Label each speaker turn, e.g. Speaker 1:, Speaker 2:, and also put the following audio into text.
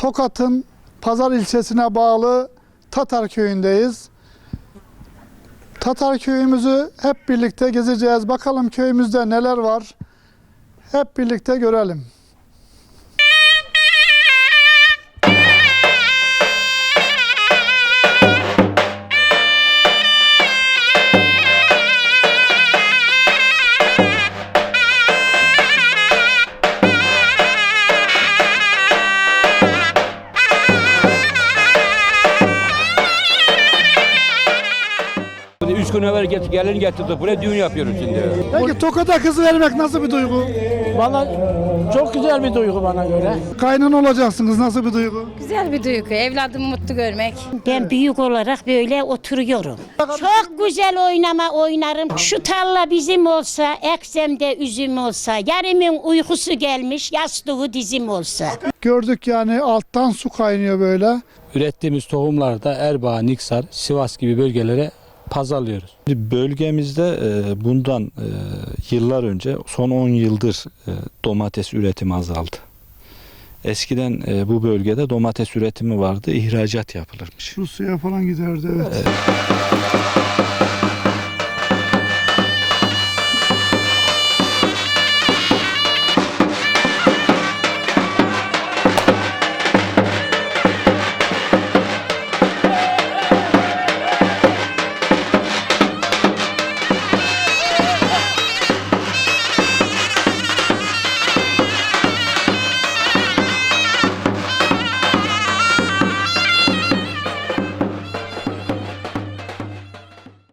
Speaker 1: Tokat'ın Pazar ilçesine bağlı Tatar köyündeyiz. Tatar köyümüzü hep birlikte gezeceğiz. Bakalım köyümüzde neler var. Hep birlikte görelim.
Speaker 2: Üç gün evvel get, gelin getirdik. Buraya düğün yapıyoruz şimdi.
Speaker 1: Peki Tokat'a kız vermek nasıl bir duygu?
Speaker 3: Valla çok güzel bir duygu bana göre.
Speaker 1: Kaynan olacaksınız nasıl bir duygu?
Speaker 4: Güzel bir duygu. Evladımı mutlu görmek.
Speaker 5: Ben büyük olarak böyle oturuyorum. Çok güzel oynama oynarım. Şu tarla bizim olsa, eksemde üzüm olsa, yarımın uykusu gelmiş, yastığı dizim olsa.
Speaker 1: Gördük yani alttan su kaynıyor böyle.
Speaker 6: Ürettiğimiz tohumları da Erbaa, Niksar, Sivas gibi bölgelere pazarlıyoruz.
Speaker 7: Bölgemizde e, bundan e, yıllar önce son 10 yıldır e, domates üretimi azaldı. Eskiden bu bölgede domates üretimi vardı, ihracat yapılırmış.
Speaker 1: Rusya'ya falan giderdi evet.